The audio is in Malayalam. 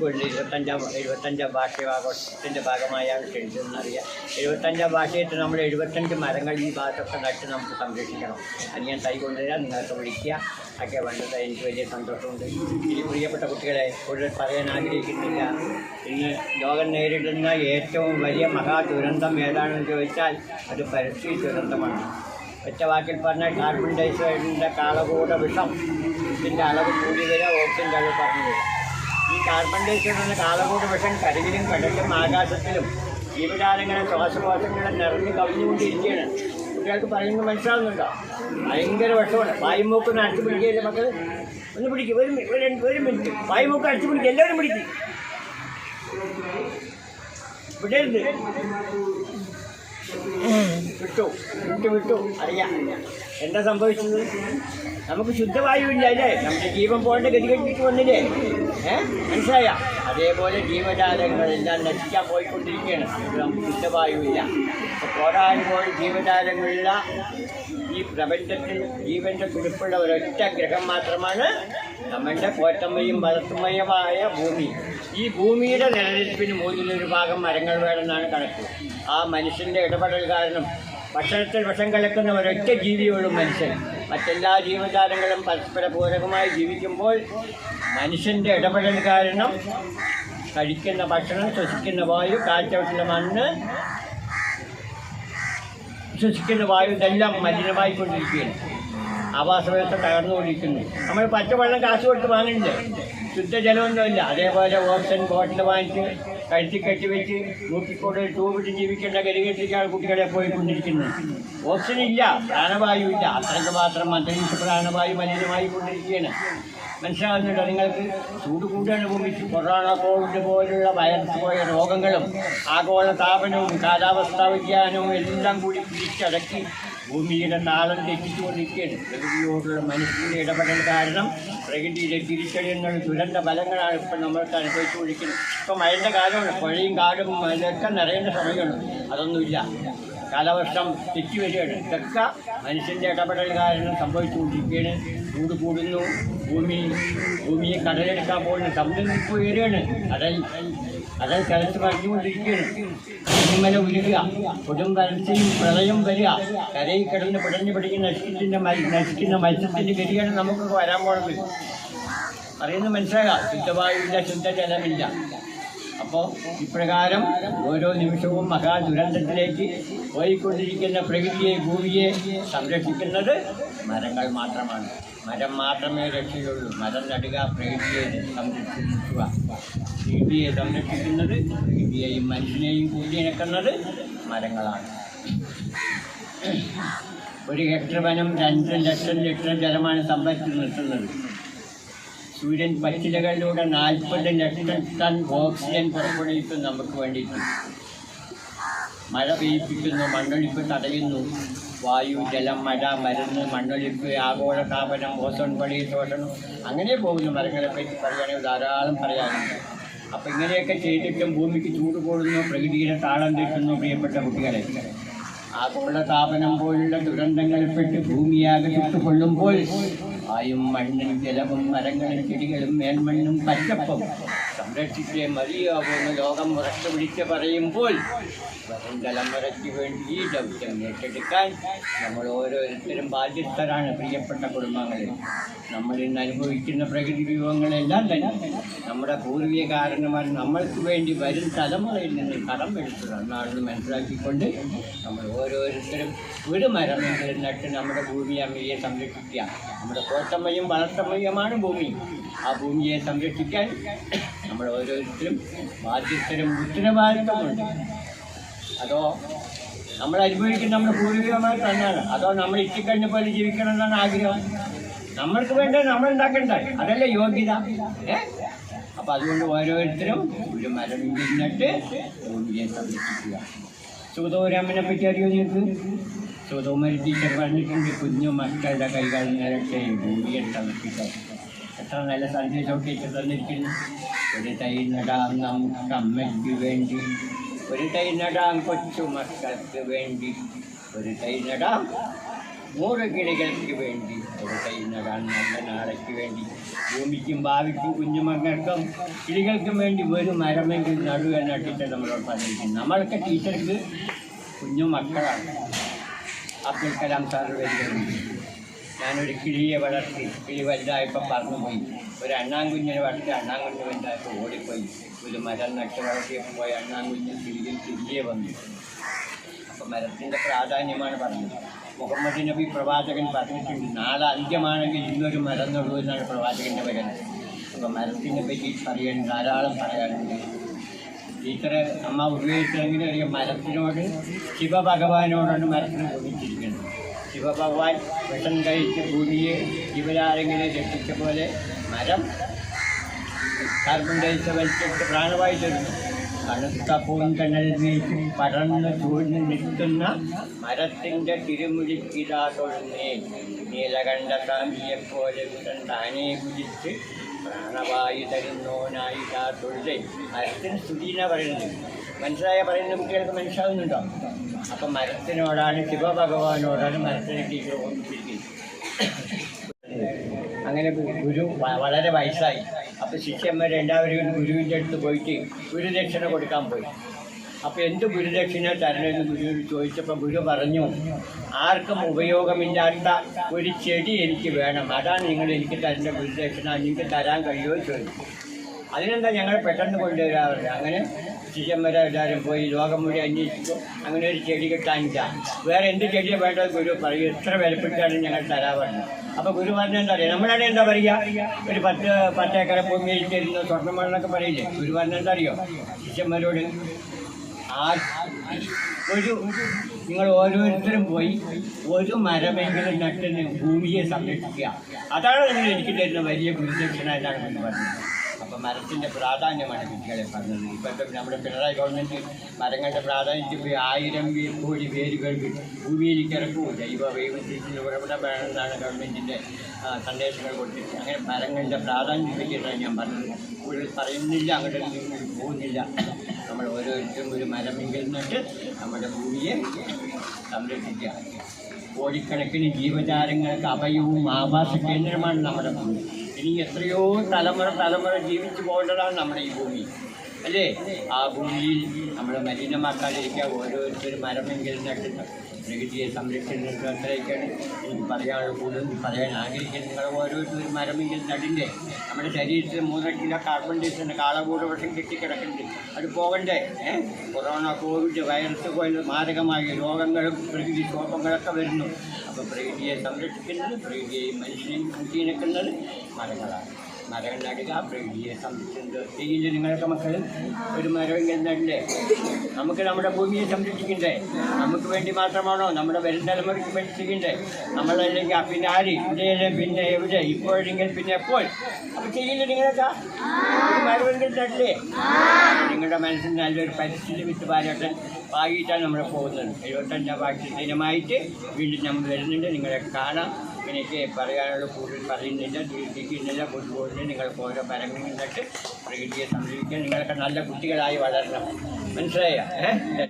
കൊണ്ട് എഴുപത്തഞ്ചാം എഴുപത്തഞ്ചാം വാർഷികാഘോഷത്തിന്റെ ഭാഗമായാണ് എഴുതുന്നറിയാം എഴുപത്തഞ്ചാം വാർഷികത്തിൽ നമ്മൾ എഴുപത്തഞ്ച് മരങ്ങൾ ഈ ഭാഗത്തൊക്കെ നട്ട് നമുക്ക് സംരക്ഷിക്കണം. അത് ഞാൻ തൈ കൊണ്ടുവരാം നിങ്ങൾക്ക് വിളിക്കുക. ഒക്കെ വേണ്ടത് എനിക്ക് വലിയ സന്തോഷമുണ്ട്. ഇനി പ്രിയപ്പെട്ട കുട്ടികളെ കൂടുതൽ പറയാൻ ആഗ്രഹിക്കുന്നില്ല. ഇന്ന് ലോകം നേരിടുന്ന ഏറ്റവും വലിയ മഹാ ദുരന്തം ഏതാണെന്ന് ചോദിച്ചാൽ അത് പരിസ്ഥിതി ദുരന്തമാണ്. ഒറ്റ വാക്കിൽ പറഞ്ഞാൽ കാർബൺ ഡൈഓക്സൈഡിന്റെ കാളകൂട വിഷം. ഇതിന്റെ അളവ് കൂടി വരിക ഓക്സിജന്റെ അളവ് പറഞ്ഞു വരിക ഈ ഡൈ ഓക്സൈഡ് എന്ന കാലകൂട്ട വിഷം കരയിലും കടലിലും ആകാശത്തിലും ജീവജാലങ്ങളെ ശ്വാസകോശങ്ങളെ നിറഞ്ഞു കവിഞ്ഞുകൊണ്ടിരിക്കുകയാണ്. കുട്ടികൾക്ക് പറയുന്നത് മനസ്സിലാവുന്നുണ്ടോ? ഭയങ്കര വിഷമാണ്. വായുമൂക്കൊന്ന് അടിച്ചു പിടിക്കുകയില്ല മക്കൾ ഒന്ന് പിടിക്കും. ഒരു ഒരു മിനിറ്റ്. വായുമൂക്ക് അടിച്ചു പിടിക്കും. എല്ലാവരും പിടിക്കും. വിടരുത്. വിട്ടു വിട്ടു വിട്ടു. അറിയാം. എന്താ സംഭവിച്ചത്? നമുക്ക് ശുദ്ധവായുവില്ല അല്ലേ? നമ്മുടെ ജീവൻ പോകേണ്ട ഗതി കെട്ടിട്ട് വന്നില്ലേ? ഏ? മനസ്സിലായ? അതേപോലെ ജീവജാലങ്ങളെല്ലാം നശിക്കാൻ പോയിക്കൊണ്ടിരിക്കുകയാണ്. നമുക്ക് ശുദ്ധവായുവില്ല പോരാൻ പോരാനുപോലെ ജീവജാലങ്ങളുള്ള ഈ പ്രപഞ്ചത്തിൽ ജീവന്റെ തുടിപ്പുള്ള ഒരൊറ്റ ഗ്രഹം മാത്രമാണ് നമ്മളുടെ കോറ്റമ്മയും വളർത്തുമയമായ ഭൂമി. ഈ ഭൂമിയുടെ നിലനിൽപ്പിന് മൂന്നിലൊരു ഭാഗം മരങ്ങൾ വേണമെന്നാണ് കണക്ക്. ആ മനുഷ്യന്റെ ഇടപെടൽ കാരണം ഭക്ഷണത്തിൽ വിഷം കലക്കുന്ന ഒരൊറ്റ ജീവിയോളും മനുഷ്യൻ. മറ്റെല്ലാ ജീവജാലങ്ങളും പരസ്പര പൂരകമായി ജീവിക്കുമ്പോൾ മനുഷ്യന്റെ ഇടപെടൽ കാരണം കഴിക്കുന്ന ഭക്ഷണം ശ്വസിക്കുന്ന വായു കാഴ്ചവെട്ടുന്ന മണ്ണ് ശ്വസിക്കുന്ന വായു ഇതെല്ലാം മലിനമായി കൊണ്ടിരിക്കുകയാണ് ആവാസവ്യവസ്ഥ തകർന്നുകൊണ്ടിരിക്കുന്നു. നമ്മൾ പച്ചവെള്ളം കാശ് കൊടുത്ത് വാങ്ങുന്നുണ്ട്. ശുദ്ധജലമൊന്നുമില്ല. അതേപോലെ ഓക്സിജൻ ബോട്ടിൽ വാങ്ങിച്ച് കഴുത്തി കെട്ടി വെച്ച് നോക്കിക്കൊണ്ട് ട്യൂബിട്ട് ജീവിക്കേണ്ട ഗതികെട്ടിക്കാണ് കുട്ടികളെ പോയിക്കൊണ്ടിരിക്കുന്നത്. ഓക്സിജൻ ഇല്ല പ്രാണവായു ഇല്ല. അത്രയ്ക്ക് മാത്രം അന്തരീക്ഷ പ്രാണവായു മലിനമായി കൊണ്ടിരിക്കുകയാണ് മനസ്സിലാകുന്നുണ്ടോ നിങ്ങൾക്ക്? ചൂട് കൂടാണ് ഭൂമി കൊറോണ കോവിഡ് പോലുള്ള വൈറസ് പോയ രോഗങ്ങളും ആഗോള താപനവും കാലാവസ്ഥാ വ്യതിയാനവും എല്ലാം കൂടി പിടിച്ചടക്കി ഭൂമിയുടെ താളം തെറ്റിച്ചുകൊണ്ടിരിക്കുകയാണ്. പ്രകൃതിയോടുള്ള മനുഷ്യന്റെ ഇടപെടൽ കാരണം പ്രകൃതിയിലെ തിരിച്ചടിയുള്ള ദുരന്ത ഫലങ്ങളാണ് ഇപ്പം നമ്മൾക്ക് അനുഭവിച്ചുകൊണ്ടിരിക്കുന്നത്. ഇപ്പം മഴന്റെ കാലമാണ് പുഴയും കാടും ഇതൊക്കെ നിറയേണ്ട സമയമാണ്. അതൊന്നുമില്ല. കാലവർഷം തെറ്റി വരികയാണ്. ഇതൊക്കെ മനുഷ്യന്റെ ഇടപെടൽ കാരണം സംഭവിച്ചുകൊണ്ടിരിക്കുകയാണ്. ചൂട് കൂടുന്നു. ഭൂമി ഭൂമിയെ കടലെടുക്കാൻ പോകുന്ന സമുദ്രനിപ്പ് ഉയരുകയാണ് കടൽ കടൽ കലത്ത് മറിഞ്ഞുകൊണ്ടിരിക്കുകയാണ് ഇന്നലെ ഉരുകുക കൊടും വരൾച്ചയും പ്രളയം വരിക കരയിൽ കിടന്ന് പിടഞ്ഞു പിടിക്കുന്ന നശിക്കുന്ന നശിക്കുന്ന മത്സ്യത്തിന്റെ ഗതിയാണ് നമുക്ക് വരാൻ പോകുന്നത്. അറിയുന്നത് മനസ്സിലാകാം ശുദ്ധവായുവില്ല ശുദ്ധജലമില്ല. അപ്പോൾ ഇപ്രകാരം ഓരോ നിമിഷവും മഹാദുരന്തത്തിലേക്ക് പോയിക്കൊണ്ടിരിക്കുന്ന പ്രകൃതിയെ ഭൂമിയെ സംരക്ഷിക്കുന്നത് മരങ്ങൾ മാത്രമാണ്. മരം മാത്രമേ രക്ഷയുള്ളൂ. മരം നടുക പ്രകൃതിയെ സംരക്ഷിക്കുക. പ്രകൃതിയെ സംരക്ഷിക്കുന്നത് പ്രകൃതിയെയും മനുഷ്യനെയും കൂട്ടിയിണക്കുന്നത് മരങ്ങളാണ്. ഒരു ഹെക്ടർ വനം രണ്ട് ലക്ഷം ലിറ്റർ ജലമാണ് സംഭരിച്ചു നിർത്തുന്നത്. സൂര്യൻ പച്ചിലകളിലൂടെ നാൽപ്പത് ലക്ഷം ടൺ ഓക്സിജൻ പുറപ്പെടുവിക്കും നമുക്ക് വേണ്ടിയിട്ട്. മഴ പെയ്യിപ്പിക്കുന്നു മണ്ണൊലിപ്പ് തടയുന്നു. വായു ജലം മഴ മരുന്ന് മണ്ണൊലിപ്പ് ആഗോള താപനം ഓസോൺ പണി ശോഷണം. അങ്ങനെ പോകുന്നു മരങ്ങളെ പറ്റി പറയുകയാണെങ്കിൽ ധാരാളം പറയാനുണ്ട്. അപ്പം ഇങ്ങനെയൊക്കെ ചെയ്തിട്ടും ഭൂമിക്ക് ചൂട് കൂടുന്നു പ്രകൃതിയുടെ താളം തെറ്റുന്നു പ്രിയപ്പെട്ട കുട്ടികളെ. ആഗോള താപനം പോലുള്ള ദുരന്തങ്ങളിൽപ്പെട്ട് ഭൂമിയാകെ ചുട്ടുകൊള്ളുമ്പോൾ ആയും മണ്ണും ജലവും മരങ്ങളും ചെടികളും മേൽമണ്ണും പച്ചപ്പും സംരക്ഷിച്ചേ മതിയാവുമെന്ന് ലോകം ഉറച്ചു പറയുമ്പോൾ വരും തലമുറയ്ക്ക് വേണ്ടി ഈ ദൗത്യം ഏറ്റെടുക്കാൻ നമ്മൾ ഓരോരുത്തരും ബാധ്യസ്ഥരാണ് പ്രിയപ്പെട്ട കുടുംബങ്ങളിൽ നമ്മൾ ഇന്ന് അനുഭവിക്കുന്ന പ്രകൃതി വിഭവങ്ങളെല്ലാം തന്നെ നമ്മുടെ പൂർവിക കാരണന്മാർ നമ്മൾക്ക് വേണ്ടി വരും തലമുറയിൽ നിന്ന് കടം എടുത്തതെന്നാണെന്ന് മനസ്സിലാക്കിക്കൊണ്ട് നമ്മൾ ഓരോരുത്തരും ഒരു മരം നട്ട് നമ്മുടെ ഭൂമി അമ്മയെ സംരക്ഷിക്കുക. നമ്മുടെ കോട്ടമ്മയും വളർത്തമ്മയുമാണ് ഭൂമി. ആ ഭൂമിയെ സംരക്ഷിക്കാൻ നമ്മൾ ഓരോരുത്തരും ബാധ്യസ്ഥരും ഉത്തരവാദിത്തമുണ്ട് അതോ നമ്മൾ അനുഭവിക്കുന്ന നമ്മുടെ പൂർവികമായി തന്നെയാണ് അതോ നമ്മൾ ഇറ്റിക്കഴിഞ്ഞ പോലെ ജീവിക്കണം എന്നാണ് ആഗ്രഹം? നമ്മൾക്ക് വേണ്ട നമ്മൾ ഉണ്ടാക്കണ്ടേ അതല്ലേ യോഗ്യത. ഏ? അപ്പം അതുകൊണ്ട് ഓരോരുത്തരും ഒരു മരം നട്ട് ഭൂമിയെ സംരക്ഷിക്കുക. സുഗതോരാമനെ പറ്റി അറിയോ നിങ്ങൾക്ക്? സുഗതോമരി ടീച്ചർ പറഞ്ഞിട്ടുണ്ട് കുഞ്ഞു മക്കളുടെ കൈകൾ നിരട്ടെ ഭൂമിയെ സംരക്ഷിക്കാൻ എത്ര നല്ല സന്ദേശം ടീച്ചർ തന്നിരിക്കുന്നു. ഒരു തൈ നടാം നമുക്ക് അമ്മയ്ക്ക് വേണ്ടി. ഒരു തൈ നടാം കൊച്ചു മക്കൾക്ക് വേണ്ടി. ഒരു തൈ നടാം നൂറ് കിളികൾക്ക് വേണ്ടി. ഒരു കൈ നടാൻ നല്ല നാളേക്ക് വേണ്ടി. ഭൂമിക്കും ഭാവിക്കും കുഞ്ഞുമക്കൾക്കും കിളികൾക്കും വേണ്ടി ഒരു മരമെങ്കിൽ നടുക നട്ടിട്ട് നമ്മളോട് പറഞ്ഞിരിക്കും നമ്മളൊക്കെ ടീച്ചർക്ക് കുഞ്ഞു മക്കളാണ് അബ്ദുൽ കലാം സാർ വരുന്നുണ്ട് ഞാനൊരു കിളിയെ വളർത്തി. കിളി വലുതായപ്പോൾ പറന്നുപോയി. ഒരു അണ്ണാൻ കുഞ്ഞിനെ വളർത്തി അണ്ണാൻ അണ്ണാൻകുഞ്ഞ് വലുതായപ്പോൾ ഓടിപ്പോയി. ഒരു മരം നട്ട് വളർത്തിയപ്പോൾ പോയി അണ്ണാൻകുഞ്ഞ് തിരികെ തിരികെ വന്നു. അപ്പം മരത്തിന്റെ പ്രാധാന്യമാണ് പറഞ്ഞത്. മുഹമ്മദ് നബി പ്രവാചകൻ പറഞ്ഞിട്ടുണ്ട് നാളെ അന്ത്യമാണെങ്കിൽ ഇന്നൊരു മരം നടുവൂ എന്നാണ് പ്രവാചകന്റെ വചനം അപ്പം മരത്തിനെ പറ്റി പറയാൻ ധാരാളം പറയാനുണ്ട്. ടീച്ചർ അമ്മ ഉപയോഗിച്ചെങ്കിൽ അറിയാം മരത്തിനോട് ശിവഭഗവാനോടാണ് മരത്തിന് ഉപയോഗിച്ചിരിക്കുന്നത് ശിവഭഗവാൻ വിഷം കഴിച്ച് ഭൂമിയെ ഇവരാരെങ്കിലും രക്ഷിച്ച പോലെ മരം കാർബൺ ഡൈഓക്സൈഡ് പ്രാണവായു തരുന്നു കണുത്ത പൂങ്കനൽ നീക്കി പടർന്ന് ചൂഴ്ന്ന് നിൽക്കുന്ന മരത്തിന്റെ തിരുമുടിക്കിതാ തൊഴുന്നേ നീലകണ്ഠ സ്വാമിയെപ്പോലെ ഉടൻ താനേ കുതിച്ച് പ്രാണവായു തരുന്നോനായി ഇതാ തൊഴുതേ. മരത്തിന് സ്തുതിന പറയുന്നത് മനസ്സിലായ പറയുന്ന കുട്ടികൾക്ക് മനസ്സിലാവുന്നുണ്ടോ? അപ്പം മരത്തിനോടാണ് ശിവഭഗവാനോടാണ് മരത്തിനെ ടീച്ചർ ഓർമ്മിച്ചിരിക്കുന്നത് അങ്ങനെ ഗുരു വളരെ വയസ്സായി. അപ്പോൾ ശിഷ്യന്മാർ എല്ലാവരും ഗുരുവിന്റെ അടുത്ത് പോയിട്ട് ഗുരുദക്ഷിണ കൊടുക്കാൻ പോയി. അപ്പോൾ എന്ത് ഗുരുദക്ഷിണ തരണമെന്ന് ഗുരുവിന് ചോദിച്ചപ്പോൾ ഗുരു പറഞ്ഞു ആർക്കും ഉപയോഗമില്ലാത്ത ഒരു ചെടി എനിക്ക് വേണം. അതാണ് നിങ്ങൾ എനിക്ക് തരേണ്ട ഗുരുദക്ഷിണ. നിങ്ങൾക്ക് തരാൻ കഴിയുമോ? ചോദിച്ചു. അതിനെന്താ ഞങ്ങൾ പെട്ടെന്ന് കൊണ്ടുവരാറില്ല അങ്ങനെ ശിഷ്യന്മാരെ എല്ലാവരും പോയി ലോകം മുഴുവൻ അന്വേഷിച്ചു. അങ്ങനെ ഒരു ചെടി കിട്ടാനില്ല. വേറെ എന്ത് ചെടിയെ വേണ്ടത് ഗുരു പറയും. എത്ര വിലപ്പെട്ടാണ് ഞങ്ങൾ തരാറുണ്ട് അപ്പോൾ ഗുരു പറഞ്ഞ എന്താ പറയുക നമ്മളാണ് എന്താ പറയുക? ഒരു പത്ത് പത്ത് ഏക്കർ ഭൂമിയിൽ തരുന്ന സ്വർണമണ്ണൊക്കെ പറയില്ലേ? ഗുരു പറഞ്ഞ എന്താ അറിയോ? ശിഷ്യന്മാരോട് ആ ഒരു നിങ്ങൾ ഓരോരുത്തരും പോയി ഒരു മരമെങ്കിലും നട്ടിന് ഭൂമിയെ സംരക്ഷിക്കുക. അതാണ് നിങ്ങൾ എനിക്ക് തരുന്ന വലിയ ഗുരുദക്ഷിണ എന്നാണ് പറഞ്ഞത് അപ്പം മരത്തിന്റെ പ്രാധാന്യമാണ് കുട്ടികളെ പറഞ്ഞത്. ഇപ്പോഴത്തെ നമ്മുടെ പിണറായി ഗവൺമെന്റ് മരങ്ങളുടെ പ്രാധാന്യത്തിൽ ആയിരം കോടി പേരുകൾ ഭൂമിയിലേക്ക് ഇറക്കുമോ ജൈവ വൈവിധ്യത്തിന്റെ ഉറവിടം വേണമെന്നാണ് ഗവൺമെന്റിന്റെ സന്ദേശങ്ങൾ കൊടുത്തിട്ട്. അങ്ങനെ മരങ്ങളുടെ പ്രാധാന്യം പറ്റിയിട്ടാണ് ഞാൻ പറഞ്ഞത്. കൂടുതൽ പറയുന്നില്ല അങ്ങോട്ട് പോകുന്നില്ല. നമ്മൾ ഓരോരുത്തരും ഒരു മരമെങ്കിലും നട്ട് നമ്മുടെ ഭൂമിയെ സംരക്ഷിക്കുക. കോടിക്കണക്കിന് ജീവജാലങ്ങൾക്ക് അഭയവും ആവാസ കേന്ദ്രമാണ് നമ്മുടെ ഭൂമി. ഇനി എത്രയോ തലമുറ തലമുറ ജീവിച്ചു പോകേണ്ടതാണ് നമ്മുടെ ഈ ഭൂമി. അല്ലേ? ആ ഭൂമിയിൽ നമ്മൾ മലിനമാക്കാതിരിക്കുക ഓരോരുത്തരും മരമെങ്കിലും നട്ടിട്ട് പ്രകൃതിയെ സംരക്ഷിക്കുന്നത് അത്രയൊക്കെയാണ് എനിക്ക് പറയാനുള്ള കൂടുതൽ പറയാൻ ആഗ്രഹിക്കുന്നത് നിങ്ങൾ ഓരോരുത്തരും മരമെങ്കിലും നടിന്റെ നമ്മുടെ ശരീരത്തിൽ മൂന്നര കിലോ കാർബൺ ഡൈഓക്സൈഡ് കാളകൂടെ വിഷം കെട്ടിക്കിടക്കുന്നുണ്ട്. അത് പോകണ്ടേ? കൊറോണ കോവിഡ് വൈറസ് പോലെ മാരകമായ രോഗങ്ങളും പ്രകൃതി ക്ഷോഭങ്ങളൊക്കെ വരുന്നു. അപ്പോൾ പ്രകൃതിയെ സംരക്ഷിക്കുന്നത് പ്രകൃതിയെയും മനുഷ്യനെയും കൂട്ടി നിൽക്കുന്നത് മരങ്ങളാണ് മരം നടുക പ്രകൃതിയെ സംരക്ഷിക്കുന്നത്. ഈ നിങ്ങളൊക്കെ മക്കൾ ഒരു മരമെങ്കിലും നടണ്ടേ നമുക്ക് നമ്മുടെ ഭൂമിയെ സംരക്ഷിക്കണ്ടേ? നമുക്ക് വേണ്ടി മാത്രമാണോ നമ്മുടെ വരും തലമുറയ്ക്ക് ചെയ്യണ്ടേ നമ്മളല്ലെങ്കിൽ പിന്നെ ആര്? ഇവിടെയല്ലേ പിന്നെ എവിടെ? ഇപ്പോഴെങ്കിൽ പിന്നെ എപ്പോൾ? അപ്പോൾ ചെയ്യില്ല നിങ്ങളൊക്കെ ഒരു മരമെങ്കിലും നടണ്ടേ നിങ്ങളുടെ മനസ്സിൽ നല്ലൊരു പരിസ്ഥിതി വിത്ത് പാലട്ടൻ വാങ്ങിയിട്ടാണ് നമ്മൾ പോകുന്നത്. എഴുപത്തഞ്ചാം വാക്സിൻ ദിനമായിട്ട് വീണ്ടും നമ്മൾ വരുന്നുണ്ട്. നിങ്ങളെ കാണാം. എനിക്ക് പറയാനുള്ള കൂടുതൽ പറയുന്നില്ല. ദീർഘിക്കുന്നില്ല കൊണ്ടുപോകുന്നില്ല നിങ്ങൾക്ക് ഓരോ പരങ്ങളും നിന്നിട്ട് പ്രകൃതിയെ സംരക്ഷിക്കാൻ നിങ്ങളൊക്കെ നല്ല കുട്ടികളായി വളരണം. മനസ്സിലായ? ഏഹ്?